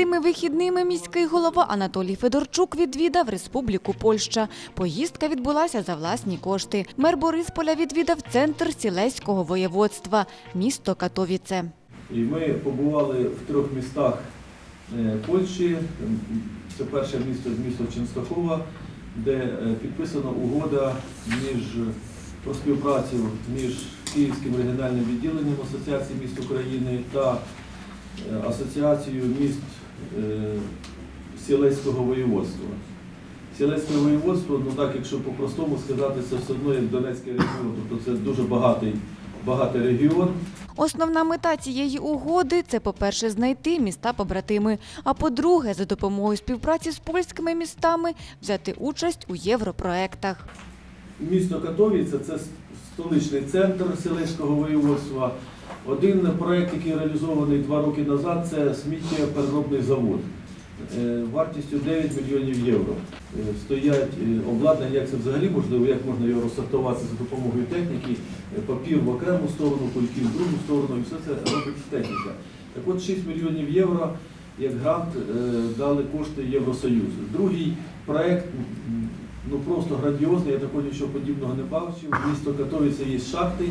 Цими вихідними міський голова Анатолій Федорчук відвідав Республіку Польща. Поїздка відбулася за власні кошти. Мер Борисполя відвідав центр Сілеського воєводства, місто Катовіце. І ми побували в трьох містах е, Польщі. Це перше місто місто Ченстахова, де е, підписана угода між про співпрацю між Київським регіональним відділенням Асоціації міст України та е, Асоціацією міст Сілецького воєводства. Сілецьке воєводство, ну так, якщо по-простому сказати, це все одно як Донецький регіон, тобто це дуже багатий, багатий регіон. Основна мета цієї угоди це, по-перше, знайти міста побратими. А по-друге, за допомогою співпраці з польськими містами взяти участь у європроектах. Місто Катовіце це столичний центр селищного воєводства. Один проект, який реалізований два роки назад, це сміттєпереробний завод. Е, Вартістю 9 мільйонів євро. Е, Стоять е, обладнання, як це взагалі можливо, як можна його розсортувати за допомогою техніки, папір в окрему сторону, кульки в другу сторону, і все це робить техніка. Так от 6 мільйонів євро як грант дали кошти Євросоюзу. Другий проект м, ну просто грандіозний, я такого нічого подібного не бачив. Місто Катовіце є шахти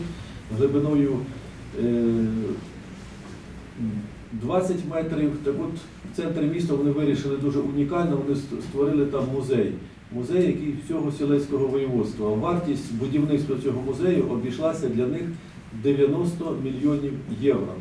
глибиною е, 20 метрів. Так от в центрі міста вони вирішили дуже унікально, вони створили там музей. Музей, який всього сілецького воєводства. Вартість будівництва цього музею обійшлася для них 90 мільйонів євро.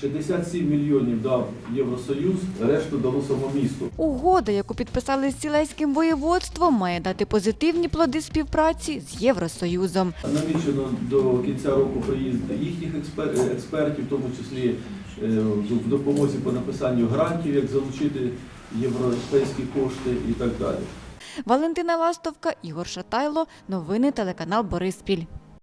67 мільйонів дав Євросоюз, решту дало само місто. Угода, яку підписали з Сілеським воєводством, має дати позитивні плоди співпраці з Євросоюзом. Намічено до кінця року приїзд їхніх експер- експертів, в тому числі е, в допомозі по написанню грантів, як залучити європейські кошти і так далі. Валентина Ластовка, Ігор Шатайло. Новини телеканал Бориспіль.